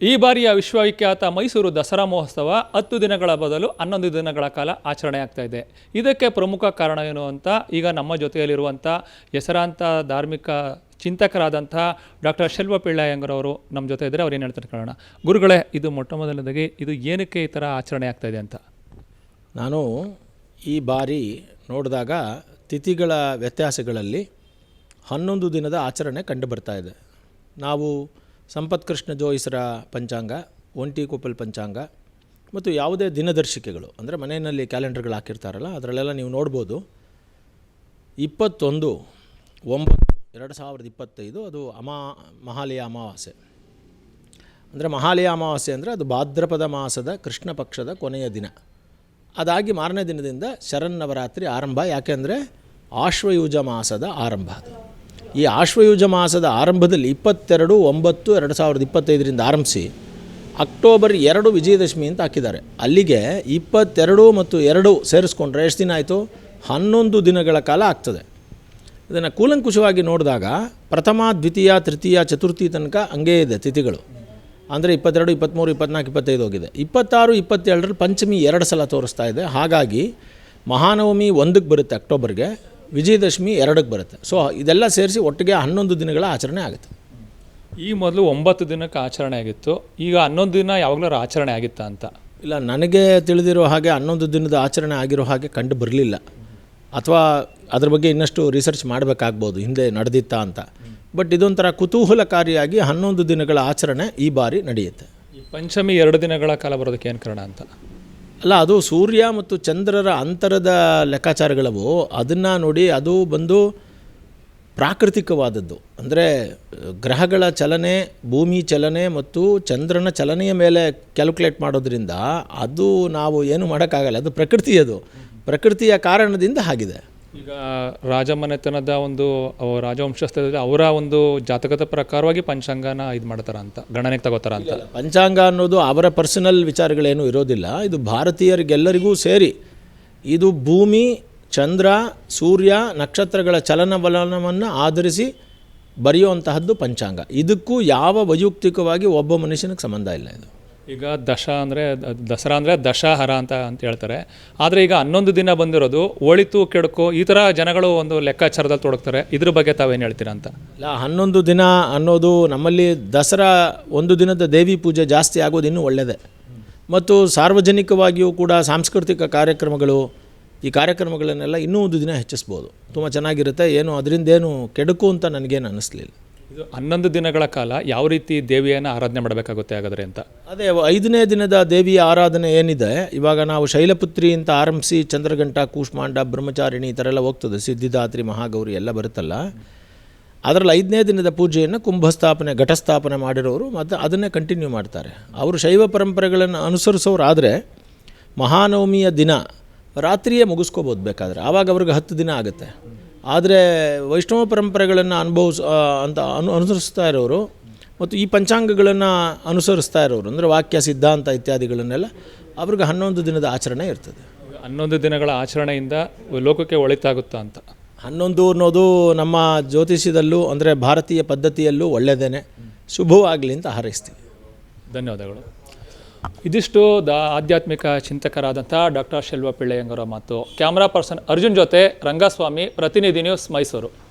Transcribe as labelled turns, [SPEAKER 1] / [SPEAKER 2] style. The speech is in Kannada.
[SPEAKER 1] ಈ ಬಾರಿಯ ವಿಶ್ವವಿಖ್ಯಾತ ಮೈಸೂರು ದಸರಾ ಮಹೋತ್ಸವ ಹತ್ತು ದಿನಗಳ ಬದಲು ಹನ್ನೊಂದು ದಿನಗಳ ಕಾಲ ಆಚರಣೆ ಆಗ್ತಾ ಇದೆ. ಇದಕ್ಕೆ ಪ್ರಮುಖ ಕಾರಣ ಏನು ಅಂತ ಈಗ ನಮ್ಮ ಜೊತೆಯಲ್ಲಿರುವಂಥ ಹೆಸರಾಂತ ಧಾರ್ಮಿಕ ಚಿಂತಕರಾದಂಥ ಡಾಕ್ಟರ್ ಶೆಲ್ವ ಪಿಳ್ಳಯ್ಯಂಗರವರು ನಮ್ಮ ಜೊತೆ ಇದ್ದರೆ. ಅವ್ರು ಏನು ಹೇಳ್ತಾರೆ ಕಾರಣ ಗುರುಗಳೇ, ಇದು ಮೊಟ್ಟ ಮೊದಲನೇದಾಗಿ ಇದು ಏನಕ್ಕೆ ಈ ಥರ ಆಚರಣೆ ಆಗ್ತಾ ಇದೆ ಅಂತ?
[SPEAKER 2] ನಾನು ಈ ಬಾರಿ ನೋಡಿದಾಗ ತಿಥಿಗಳ ವ್ಯತ್ಯಾಸಗಳಲ್ಲಿ ಹನ್ನೊಂದು ದಿನದ ಆಚರಣೆ ಕಂಡು ಬರ್ತಾ ಇದೆ. ನಾವು ಸಂಪತ್ ಕೃಷ್ಣ ಜೋಯಿಸರ ಪಂಚಾಂಗ ಒಂಟಿ ಕೊಪ್ಪಲ್ ಪಂಚಾಂಗ, ಮತ್ತು ಯಾವುದೇ ದಿನದರ್ಶಿಕೆಗಳು, ಅಂದರೆ ಮನೆಯಲ್ಲಿ ಕ್ಯಾಲೆಂಡರ್ಗಳು ಹಾಕಿರ್ತಾರಲ್ಲ, ಅದರಲ್ಲೆಲ್ಲ ನೀವು ನೋಡ್ಬೋದು. ಇಪ್ಪತ್ತೊಂದು, ಒಂಬತ್ತು, ಎರಡು ಸಾವಿರದ ಇಪ್ಪತ್ತೈದು, ಅದು ಅಮಾ, ಮಹಾಲಯ ಅಮಾವಾಸ್ಯೆ. ಅಂದರೆ ಮಹಾಲಯ ಅಮಾವಾಸ್ಯೆ ಅಂದರೆ ಅದು ಭಾದ್ರಪದ ಮಾಸದ ಕೃಷ್ಣ ಪಕ್ಷದ ಕೊನೆಯ ದಿನ. ಅದಾಗಿ ಮಾರನೇ ದಿನದಿಂದ ಶರನ್ನವರಾತ್ರಿ ಆರಂಭ ಯಾಕೆಂದರೆ ಆಶ್ವಯುಜ ಮಾಸದ ಆರಂಭ ಅದು. ಈ ಆಶ್ವಯುಜ ಮಾಸದ ಆರಂಭದಲ್ಲಿ ಇಪ್ಪತ್ತೆರಡು, ಒಂಬತ್ತು, ಎರಡು ಸಾವಿರದ ಇಪ್ಪತ್ತೈದರಿಂದ ಆರಂಭಿಸಿ ಅಕ್ಟೋಬರ್ ಎರಡು ವಿಜಯದಶಮಿ ಅಂತ ಹಾಕಿದ್ದಾರೆ. ಅಲ್ಲಿಗೆ ಇಪ್ಪತ್ತೆರಡು ಮತ್ತು ಎರಡು ಸೇರಿಸ್ಕೊಂಡ್ರೆ ಎಷ್ಟು ದಿನ ಆಯಿತು? ಹನ್ನೊಂದು ದಿನಗಳ ಕಾಲ ಆಗ್ತದೆ. ಇದನ್ನು ಕೂಲಂಕುಷವಾಗಿ ನೋಡಿದಾಗ ಪ್ರಥಮ, ದ್ವಿತೀಯ, ತೃತೀಯ, ಚತುರ್ಥಿ ತನಕ ಹಂಗೇ ಇದೆ ತಿಥಿಗಳು. ಅಂದರೆ ಇಪ್ಪತ್ತೆರಡು, ಇಪ್ಪತ್ತ್ಮೂರು, ಇಪ್ಪತ್ನಾಲ್ಕು, ಇಪ್ಪತ್ತೈದು ಹೋಗಿದೆ. ಇಪ್ಪತ್ತಾರು, ಇಪ್ಪತ್ತೇಳರಲ್ಲಿ ಪಂಚಮಿ ಎರಡು ಸಲ ತೋರಿಸ್ತಾ ಇದೆ. ಹಾಗಾಗಿ ಮಹಾನವಮಿ ಒಂದಕ್ಕೆ ಬರುತ್ತೆ ಅಕ್ಟೋಬರ್ಗೆ. ವಿಜಯದಶಮಿ ಎರಡಕ್ಕೆ ಬರುತ್ತೆ. ಸೊ ಇದೆಲ್ಲ ಸೇರಿಸಿ ಒಟ್ಟಿಗೆ ಹನ್ನೊಂದು ದಿನಗಳ ಆಚರಣೆ ಆಗುತ್ತೆ.
[SPEAKER 1] ಈ ಮೊದಲು ಒಂಬತ್ತು ದಿನಕ್ಕೆ ಆಚರಣೆ ಆಗಿತ್ತು. ಈಗ ಹನ್ನೊಂದು ದಿನ ಯಾವಾಗಲೂ ಆಚರಣೆ ಆಗಿತ್ತಾ ಅಂತ?
[SPEAKER 2] ಇಲ್ಲ ನನಗೆ ತಿಳಿದಿರೋ ಹಾಗೆ ಹನ್ನೊಂದು ದಿನದ ಆಚರಣೆ ಆಗಿರೋ ಹಾಗೆ ಕಂಡು ಬರಲಿಲ್ಲ. ಅಥವಾ ಅದ್ರ ಬಗ್ಗೆ ಇನ್ನಷ್ಟು ರಿಸರ್ಚ್ ಮಾಡಬೇಕಾಗ್ಬೋದು ಹಿಂದೆ ನಡೆದಿತ್ತಾ ಅಂತ. ಬಟ್ ಇದೊಂಥರ ಕುತೂಹಲಕಾರಿಯಾಗಿ ಹನ್ನೊಂದು ದಿನಗಳ ಆಚರಣೆ ಈ ಬಾರಿ ನಡೆಯುತ್ತೆ.
[SPEAKER 1] ಈ ಪಂಚಮಿ ಎರಡು ದಿನಗಳ ಕಾಲ ಬರೋದಕ್ಕೆ ಏನು ಕಾರಣ ಅಂತ?
[SPEAKER 2] ಅಲ್ಲ, ಅದು ಸೂರ್ಯ ಮತ್ತು ಚಂದ್ರರ ಅಂತರದ ಲೆಕ್ಕಾಚಾರಗಳವು, ಅದನ್ನು ನೋಡಿ ಅದು ಬಂದು ಪ್ರಾಕೃತಿಕವಾದದ್ದು. ಅಂದರೆ, ಗ್ರಹಗಳ ಚಲನೆ, ಭೂಮಿ ಚಲನೆ ಮತ್ತು ಚಂದ್ರನ ಚಲನೆಯ ಮೇಲೆ ಕ್ಯಾಲ್ಕುಲೇಟ್ ಮಾಡೋದ್ರಿಂದ ಅದು ನಾವು ಏನು ಮಾಡೋಕ್ಕಾಗಲ್ಲ. ಅದು ಪ್ರಕೃತಿ ಅದು. ಪ್ರಕೃತಿಯ ಕಾರಣದಿಂದ ಆಗಿದೆ.
[SPEAKER 1] ಈಗ ರಾಜಮನೆತನದ ಒಂದು ರಾಜವಂಶಸ್ಥ ರಾಜವಂಶಸ್ಥದಲ್ಲಿ ಅವರ ಒಂದು ಜಾತಕದ ಪ್ರಕಾರವಾಗಿ ಪಂಚಾಂಗನ ಇದು ಮಾಡ್ತಾರ ಅಂತ ಗಣನೆಗೆ ತಗೋತಾರ ಅಂತ.
[SPEAKER 2] ಪಂಚಾಂಗ ಅನ್ನೋದು ಅವರ ಪರ್ಸನಲ್ ವಿಚಾರಗಳೇನು ಇರೋದಿಲ್ಲ. ಇದು ಭಾರತೀಯರಿಗೆಲ್ಲರಿಗೂ ಸೇರಿ, ಇದು ಭೂಮಿ, ಚಂದ್ರ, ಸೂರ್ಯ, ನಕ್ಷತ್ರಗಳ ಚಲನವಲನವನ್ನು ಆಧರಿಸಿ ಬರೆಯುವಂತಹದ್ದು ಪಂಚಾಂಗ. ಇದಕ್ಕೂ ಯಾವ ವೈಯಕ್ತಿಕವಾಗಿ ಒಬ್ಬ ಮನುಷ್ಯನಿಗೆ ಸಂಬಂಧ ಇಲ್ಲ ಇದು.
[SPEAKER 1] ಈಗ ದಶ ಅಂದರೆ, ದಸರಾ ಅಂದರೆ ದಶಹರ ಅಂತ ಅಂತ ಹೇಳ್ತಾರೆ. ಆದರೆ ಈಗ ಹನ್ನೊಂದು ದಿನ ಬಂದಿರೋದು ಒಳಿತು, ಕೆಡುಕು, ಈ ಥರ ಜನಗಳು ಒಂದು ಲೆಕ್ಕಾಚಾರದಲ್ಲಿ ತೊಡಗ್ತಾರೆ. ಇದ್ರ ಬಗ್ಗೆ ತಾವೇನು ಹೇಳ್ತೀರಾ ಅಂತ?
[SPEAKER 2] ಇಲ್ಲ, ಹನ್ನೊಂದು ದಿನ ಅನ್ನೋದು ನಮ್ಮಲ್ಲಿ ದಸರಾ ಒಂದು ದಿನದ ದೇವಿ ಪೂಜೆ ಜಾಸ್ತಿ ಆಗೋದು ಇನ್ನೂ ಒಳ್ಳೆಯದೇ ಮತ್ತು ಸಾರ್ವಜನಿಕವಾಗಿಯೂ ಕೂಡ ಸಾಂಸ್ಕೃತಿಕ ಕಾರ್ಯಕ್ರಮಗಳು, ಈ ಕಾರ್ಯಕ್ರಮಗಳನ್ನೆಲ್ಲ ಇನ್ನೂ ಒಂದು ದಿನ ಹೆಚ್ಚಿಸ್ಬೋದು. ತುಂಬ ಚೆನ್ನಾಗಿರುತ್ತೆ. ಏನು, ಅದರಿಂದೇನು ಕೆಡುಕು ಅಂತ ನನಗೇನು ಅನ್ನಿಸ್ಲಿಲ್ಲ
[SPEAKER 1] ಇದು ಹನ್ನೊಂದು ದಿನಗಳ ಕಾಲ ಯಾವ ರೀತಿ ದೇವಿಯನ್ನು ಆರಾಧನೆ ಮಾಡಬೇಕಾಗುತ್ತೆ ಹಾಗಾದ್ರೆ ಅಂತ?
[SPEAKER 2] ಅದೇ ಐದನೇ ದಿನದ ದೇವಿಯ ಆರಾಧನೆ ಏನಿದೆ, ಇವಾಗ ನಾವು ಶೈಲಪುತ್ರಿ ಅಂತ ಆರಂಭಿಸಿ ಚಂದ್ರಗಂಟ ಕೂಷ್ಮಾಂಡ, ಬ್ರಹ್ಮಚಾರಿಣಿ ಈ ಥರ ಎಲ್ಲ ಹೋಗ್ತದೆ, ಸಿದ್ಧಿದಾತ್ರಿ, ಮಹಾಗೌರಿ ಎಲ್ಲ ಬರುತ್ತಲ್ಲ, ಅದರಲ್ಲಿ ಐದನೇ ದಿನದ ಪೂಜೆಯನ್ನು ಕುಂಭಸ್ಥಾಪನೆ, ಘಟಸ್ಥಾಪನೆ ಮಾಡಿರೋರು ಮತ್ತು ಅದನ್ನೇ ಕಂಟಿನ್ಯೂ ಮಾಡ್ತಾರೆ. ಅವರು ಶೈವ ಪರಂಪರೆಗಳನ್ನು ಅನುಸರಿಸೋರಾದರೆ ಮಹಾನವಮಿಯ ದಿನ ರಾತ್ರಿಯೇ ಮುಗಿಸ್ಕೋಬೋದು ಬೇಕಾದರೆ, ಆವಾಗ ಅವ್ರಿಗೆ ಹತ್ತು ದಿನ ಆಗುತ್ತೆ. ಆದರೆ ವೈಷ್ಣವ ಪರಂಪರೆಗಳನ್ನು ಅನುಭವಿಸ್ ಅಂತ ಅನು ಅನುಸರಿಸ್ತಾ ಇರೋರು ಮತ್ತು ಈ ಪಂಚಾಂಗಗಳನ್ನು ಅನುಸರಿಸ್ತಾ ಇರೋರು ಅಂದರೆ ವಾಕ್ಯ ಸಿದ್ಧಾಂತ ಇತ್ಯಾದಿಗಳನ್ನೆಲ್ಲ ಅವ್ರಿಗೆ ಹನ್ನೊಂದು ದಿನದ ಆಚರಣೆ ಇರ್ತದೆ.
[SPEAKER 1] ಹನ್ನೊಂದು ದಿನಗಳ ಆಚರಣೆಯಿಂದ ಲೋಕಕ್ಕೆ ಒಳಿತಾಗುತ್ತಾ ಅಂತ.
[SPEAKER 2] ಹನ್ನೊಂದು ಅನ್ನೋದು ನಮ್ಮ ಜ್ಯೋತಿಷ್ಯದಲ್ಲೂ ಅಂದರೆ ಭಾರತೀಯ ಪದ್ಧತಿಯಲ್ಲೂ ಒಳ್ಳೆಯದೇನೆ ಶುಭವಾಗಲಿ ಅಂತ ಹಾರೈಸ್ತೀವಿ.
[SPEAKER 1] ಧನ್ಯವಾದಗಳು. ಇದಿಷ್ಟು ದ ಆಧ್ಯಾತ್ಮಿಕ ಚಿಂತಕರಾದಂಥ ಡಾಕ್ಟರ್ ಶೆಲ್ವ ಪಿಳ್ಳೆಯಂಗರ ಮಾತು. ಕ್ಯಾಮ್ರಾ ಪರ್ಸನ್ ಅರ್ಜುನ್ ಜೊತೆ ರಂಗಸ್ವಾಮಿ, ಪ್ರತಿನಿಧಿ ನ್ಯೂಸ್ ಮೈಸೂರು.